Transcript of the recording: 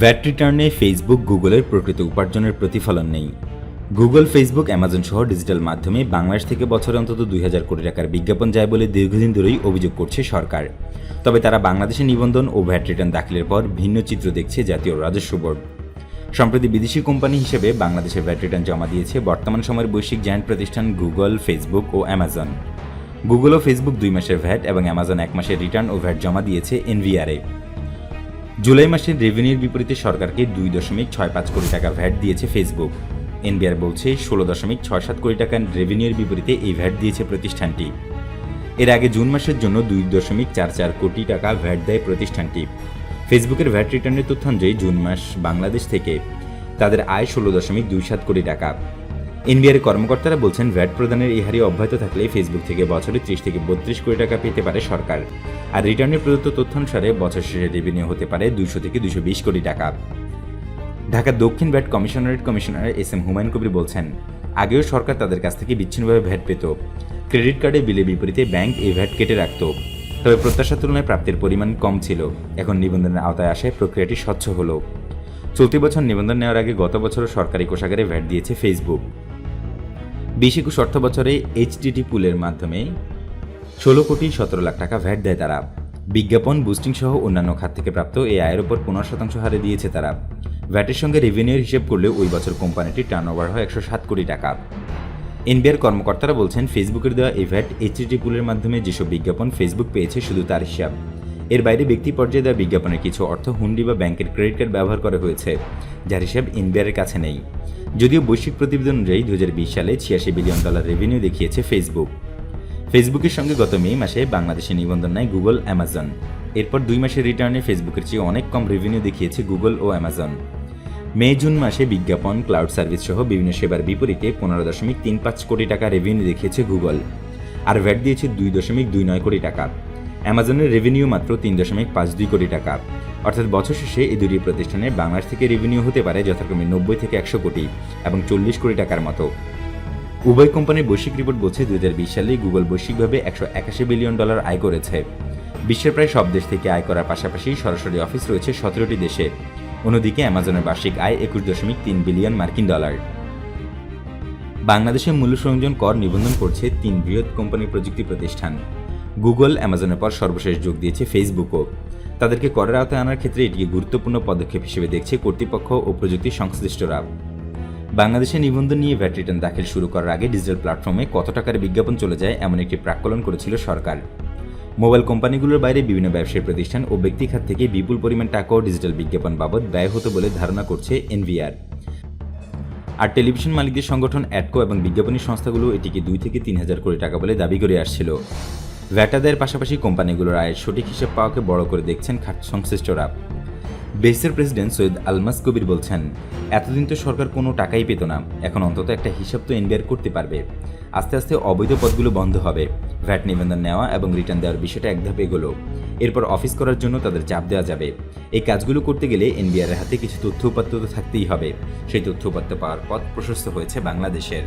VAT রিটার্নে Facebook গুগলের প্রকৃত উপার্জনের প্রতিফলন নেই। গুগল ফেসবুক অ্যামাজন সহ ডিজিটাল মাধ্যমে বাংলাদেশ থেকে বছরে অন্তত দুই হাজার কোটি টাকার বিজ্ঞাপন যায় বলে দীর্ঘদিন ধরেই অভিযোগ করছে সরকার। তবে তারা বাংলাদেশে নিবন্ধন ও ভ্যাট রিটার্ন দাখিলের পর ভিন্ন চিত্র দেখছে জাতীয় রাজস্ব বোর্ড। সম্প্রতি বিদেশি কোম্পানি হিসেবে বাংলাদেশে ভ্যাট রিটার্ন জমা দিয়েছে বর্তমান সময়ের বৈশ্বিক জায়ান্ট প্রতিষ্ঠান গুগল ফেসবুক ও অ্যামাজন গুগল ও ফেসবুক দুই মাসের ভ্যাট এবং অ্যামাজন এক মাসের রিটার্ন ও ভ্যাট জমা দিয়েছে এনভিআরএ জুলাই মাসের রেভিনিউর বিপরীতে সরকারকে দুই দশমিক ছয় পাঁচ কোটি টাকা ভ্যাট দিয়েছে ফেসবুক এনবিআর বলছে, ষোলো দশমিক ছয় সাত কোটি টাকা রেভিনিউর বিপরীতে এই ভ্যাট দিয়েছে প্রতিষ্ঠানটি। এর আগে জুন মাসের জন্য দুই দশমিক চার চার কোটি টাকা ভ্যাট দেয় প্রতিষ্ঠানটি। ফেসবুকের ভ্যাট রিটার্নের তথ্যানুযায়ী জুন মাস বাংলাদেশ থেকে। তাদের আয় ষোলো দশমিক দুই সাত কোটি টাকা। এনবিআর কর্মকর্তারা বলছেন, ভ্যাট প্রদানের এই হারে অব্যাহত থাকলে ফেসবুক থেকে বছরে ত্রিশ থেকে বত্রিশ কোটি টাকা পেতে পারে সরকার। আর রিটার্নের প্রদত্ত তথ্যানুসারে বছর শেষে রেভিনিউ হতে পারে দুইশো থেকে দুশো বিশ কোটি টাকা। ঢাকা দক্ষিণ VAT commissionerate commissioner S M Humayun Kabir বলছেন, আগেও সরকার তাদের কাছ থেকে বিচ্ছিন্নভাবে ভ্যাট পেত। ক্রেডিট কার্ডে বিলের বিপরীতে ব্যাংক এই ভ্যাট কেটে রাখত। তবে প্রত্যাশার তুলনায় প্রাপ্তির পরিমাণ কম ছিল। এখন নিবন্ধনের আওতায় আসায় প্রক্রিয়াটি স্বচ্ছ হলো। চলতি বছর নিবন্ধন নেওয়ার আগে গত বছরও সরকারি কোষাগারে ভ্যাট দিয়েছে ফেসবুক। বিশ একুশ অর্থ বছরে এইচডিটি পুলের মাধ্যমে ষোলো কোটি সতেরো লাখ টাকা ভ্যাট দেয় তারা। বিজ্ঞাপন বুস্টিং সহ অন্যান্য খাত থেকে প্রাপ্ত এই আয়ের উপর পনেরো শতাংশ হারে দিয়েছে তারা। ভ্যাটের সঙ্গে রেভিনিউর হিসেব করলে ওই বছর কোম্পানিটির টার্নওভার হয় একশো সাত কোটি টাকা। এনবিআর কর্মকর্তারা বলছেন ফেসবুকের দেওয়া এই ভ্যাট এইচডিটি পুলের মাধ্যমে যেসব বিজ্ঞাপন ফেসবুক পেয়েছে, শুধু তার হিসাব। এর বাইরে ব্যক্তি পর্যায়ে দেওয়া বিজ্ঞাপনের কিছু অর্থ হুন্ডি বা ব্যাংকের ক্রেডিট কার্ড ব্যবহার করা হয়েছে, যার হিসাব এনবিআরের কাছে নেই। যদিও বৈশ্বিক প্রতিবেদন অনুযায়ী দু হাজার বিশ সালে ছিয়াশি বিলিয়ন ডলার রেভিনিউ দেখিয়েছে ফেসবুক ফেসবুকের সঙ্গে গত মে মাসে বাংলাদেশে নিবন্ধন নেয় গুগল অ্যামাজন এরপর দুই মাসের রিটার্নে ফেসবুকের চেয়ে অনেক কম রেভিনিউ দেখিয়েছে গুগল ও অ্যামাজন মে, জুন মাসে বিজ্ঞাপন ক্লাউড সার্ভিস সহ বিভিন্ন সেবার বিপরীতে পনেরো দশমিক তিন পাঁচ কোটি টাকা রেভিনিউ দেখিয়েছে গুগল আর ভ্যাট দিয়েছে দুই দশমিক দুই নয় কোটি টাকা। অ্যামাজনের রেভিনিউ মাত্র তিন দশমিক পাঁচ দুই কোটি টাকা। অর্থাৎ বছর শেষে এই দুটি প্রতিষ্ঠানের বাংলাদেশ থেকে রেভিনিউ হতে পারে যথাক্রমে নব্বই থেকে একশো কোটি এবং চল্লিশ কোটি টাকার মতো। উভয় কোম্পানির বৈশ্বিক রিপোর্ট বলছে দু হাজার বিশ সালে গুগল বৈশ্বিকভাবে একশো একাশি বিলিয়ন ডলার আয় করেছে। বিশ্বের প্রায় সব দেশ থেকে আয় করার পাশাপাশি সরাসরি অফিস রয়েছে সতেরোটি দেশে। অন্যদিকে অ্যামাজনের বার্ষিক আয় একুশ দশমিক তিন বিলিয়ন মার্কিন ডলার বাংলাদেশে মূল্য সংযোজন কর নিবন্ধন করছে তিন বৃহৎ কোম্পানি প্রযুক্তি প্রতিষ্ঠান। গুগল অ্যামাজনের পর সর্বশেষ যোগ দিয়েছে ফেসবুকও। তাদেরকে করের আওতায় আনার ক্ষেত্রে এটিকে গুরুত্বপূর্ণ পদক্ষেপ হিসেবে দেখছে কর্তৃপক্ষ ও প্রযুক্তি সংশ্লিষ্টরা। বাংলাদেশে নিবন্ধন নিয়ে ভ্যাট রিটার্ন দাখিল শুরু করার আগে ডিজিটাল প্ল্যাটফর্মে কত টাকার বিজ্ঞাপন চলে যায় এমন একটি প্রাক্কলন করেছিল সরকার। মোবাইল কোম্পানিগুলোর বাইরে বিভিন্ন ব্যবসায়ী প্রতিষ্ঠান ও ব্যক্তি খাত থেকে বিপুল পরিমাণ টাকাও ডিজিটাল বিজ্ঞাপন বাবদ ব্যয় হতো বলে ধারণা করছে এনভিআর। আর টেলিভিশন মালিকদের সংগঠন অ্যাডকো এবং বিজ্ঞাপনী সংস্থাগুলো এটিকে দুই থেকে তিন হাজার কোটি টাকা বলে দাবি করে আসছিল। ভ্যাট আদায়ের পাশাপাশি কোম্পানিগুলোর আয়ের সঠিক হিসাব পাওয়াকে বড় করে দেখছেন খাত সংশ্লিষ্টরা। বেসের প্রেসিডেন্ট সৈয়দ আলমাস কবির বলছেন, এতদিন তো সরকার কোনো টাকাই পেত না, এখন অন্তত একটা হিসাব তো এনবিআর করতে পারবে। আস্তে আস্তে অবৈধ পদগুলো বন্ধ হবে। ভ্যাট নিবন্ধন নেওয়া এবং রিটার্ন দেওয়ার বিষয়টা এক ধাপ এগোলো। এরপর অফিস করার জন্য তাদের চাপ দেওয়া যাবে। এই কাজগুলো করতে গেলে এনবিআর হাতে কিছু তথ্য উপাত্ত তো থাকতেই হবে। সেই তথ্য উপাত্ত পাওয়ার পথ প্রশস্ত হয়েছে বাংলাদেশের।